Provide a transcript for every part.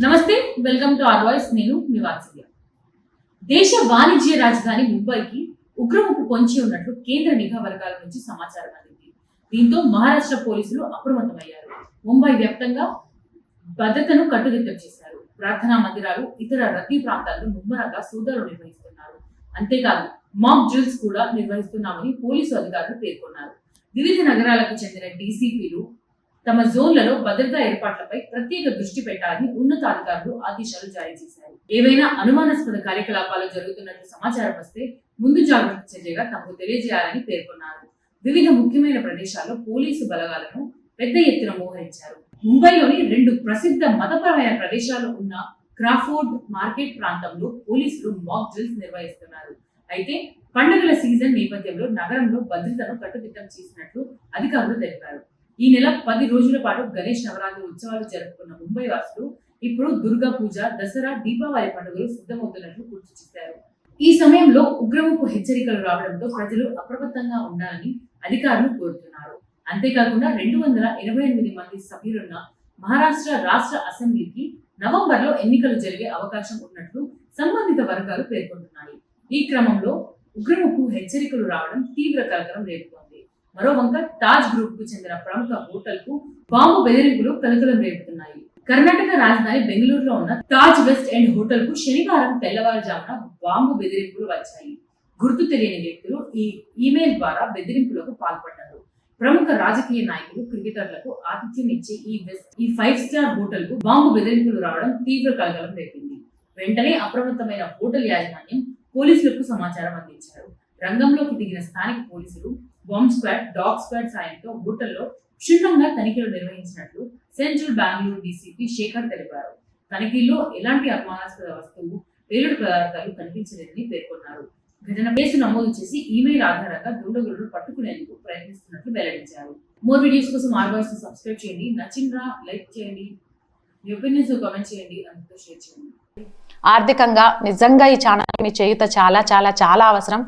నమస్తే welcome to are voice నేను మీ వాత్సల్య. దేశ వాణిజ్య రాజధాని ముంబైకి ఉగ్రముప్పు పొంచి ఉన్నట్లు కేంద్ర నిఘా వర్గాల నుంచి సమాచారం అందింది. దీంతో మహారాష్ట్ర పోలీసులు అప్రమత్తమయ్యారు. ముంబై వ్యాప్తంగా భద్రతను కట్టుదిట్టం చేశారు. ప్రార్థనా మందిరాలు ఇతర రద్దీ ప్రాంతాల్లో ముమ్మరంగా సోదాలు నిర్వహిస్తున్నారు. అంతేకాదు మాక్ డ్రిల్స్ కూడా నిర్వహిస్తున్నామని పోలీసు అధికారులు పేర్కొన్నారు. వివిధ నగరాలకు చెందిన డీసీపీలు తమ జోన్లలో భద్రతా ఏర్పాట్లపై ప్రత్యేక దృష్టి పెట్టాలని ఉన్నతాధికారులు ఆదేశాలు జారీ చేశారు. ఏవైనా అనుమానాస్పద కార్యకలాపాలు జరుగుతున్నట్లు సమాచారం వస్తే ముందు జాగ్రత్త చర్యగా తమకు తెలియజేయాలని పేర్కొన్నారు. వివిధ ముఖ్యమైన ప్రదేశాల్లో పోలీసు బలగాలను పెద్ద ఎత్తున మోహరించారు. ముంబైలోని రెండు ప్రసిద్ధ మతపరమైన ప్రదేశాలు ఉన్న క్రాఫోర్డ్ మార్కెట్ ప్రాంతంలో పోలీసులు మాక్ డ్రిల్స్ నిర్వహిస్తున్నారు. అయితే పండుగల సీజన్ నేపథ్యంలో నగరంలో భద్రతను కట్టుదిట్టం చేసినట్లు అధికారులు తెలిపారు. ఈ నెల పది రోజుల పాటు గణేష్ నవరాత్రి ఉత్సవాలు జరుపుకున్న ముంబై వాసులు ఇప్పుడు దుర్గా పూజ దసరా దీపావళి పండుగలు సిద్ధమవుతున్నట్లు గుర్తు చేశారు. ఈ సమయంలో ఉగ్రముపు హెచ్చరికలు రావడంతో ప్రజలు అప్రమత్తంగా ఉండాలని అధికారులు కోరుతున్నారు. అంతేకాకుండా రెండు వందల ఎనభై ఎనిమిది మంది సభ్యులున్న మహారాష్ట్ర రాష్ట్ర అసెంబ్లీకి నవంబర్లో ఎన్నికలు జరిగే అవకాశం ఉన్నట్లు సంబంధిత వర్గాలు పేర్కొంటున్నాయి. ఈ క్రమంలో ఉగ్రముకు హెచ్చరికలు రావడం తీవ్ర కలకలం రేపుతోంది. మరో వంక తాజ్ గ్రూప్కు చెందిన ప్రముఖ హోటల్కు బాంబు బెదిరింపులు కలకలం రేపుతున్నాయి. కర్ణాటక రాజధాని బెంగళూరులో ఉన్న తాజ్ వెస్ట్ ఎండ్ హోటల్కు శనివారం తెల్లవారుజామున బాంబు బెదిరింపులు వచ్చాయి. గుర్తు తెలియని వ్యక్తులు ఈ ఈమెయిల్ ద్వారా బెదిరింపులకు పాల్పడ్డారు. ప్రముఖ రాజకీయ నాయకులు క్రికెటర్లకు ఆతిథ్యం ఇచ్చే ఈ వెస్ట్ ఈ ఫైవ్ స్టార్ హోటల్కు బాంబు బెదిరింపులు రావడం తీవ్ర కలకలం రేపింది. వెంటనే అప్రమత్తమైన హోటల్ యాజమాన్యం పోలీసులకు సమాచారం అందించారు. రంగంలోకి దిగిన స్థానిక పోలీసులు బాంబ్ స్క్వాడ్ డాగ్ స్క్వాడ్ సాయంతో హోటల్లో క్షుణ్ణంగా తనిఖీలు నిర్వహించినట్లు సెంట్రల్ బెంగళూరు డీసీపీ శేఖర్ తెలిపారు. తనిఖీల్లో ఎలాంటి అనుమానాస్పద వస్తువు పేలుడు పదార్థాలు కనిపించలేదని పేర్కొన్నారు. ఘటన కేసు నమోదు చేసి ఈమెయిల్ ఆధారంగా దుండగులను పట్టుకునేందుకు ప్రయత్నిస్తున్నట్లు వెల్లడించారు. మోర్ వీడియోస్ కోసం ఆర్ సబ్స్క్రైబ్ చేయండి. నచ్చిందా లైక్ చేయండి. మీ ఒపీనియన్స్ కామెంట్ చేయండి. అందుతో షేర్ చేయండి. ఆర్థికంగా నిజంగా ఈ ఛానల్ మీ చేయుత చాలా చాలా చాలా అవసరం.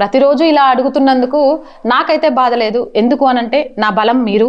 ప్రతిరోజు ఇలా అడుగుతున్నందుకు నాకైతే బాధ లేదు. ఎందుకు అనంటే నా బలం మీరు.